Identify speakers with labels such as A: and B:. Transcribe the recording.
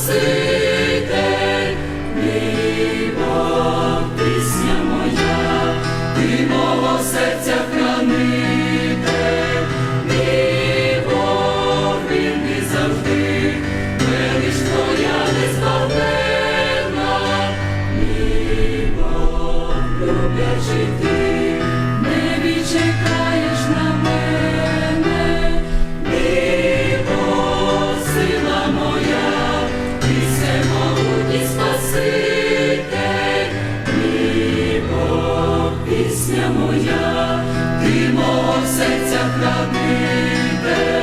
A: Спаситель, мій пісня моя, ти мого серця хранитель, мій Бог, завжди, велич твоя незбавлена, мій Бог,
B: любя. і
A: Спаситель, мій пісня моя, ти мого серця хранитель.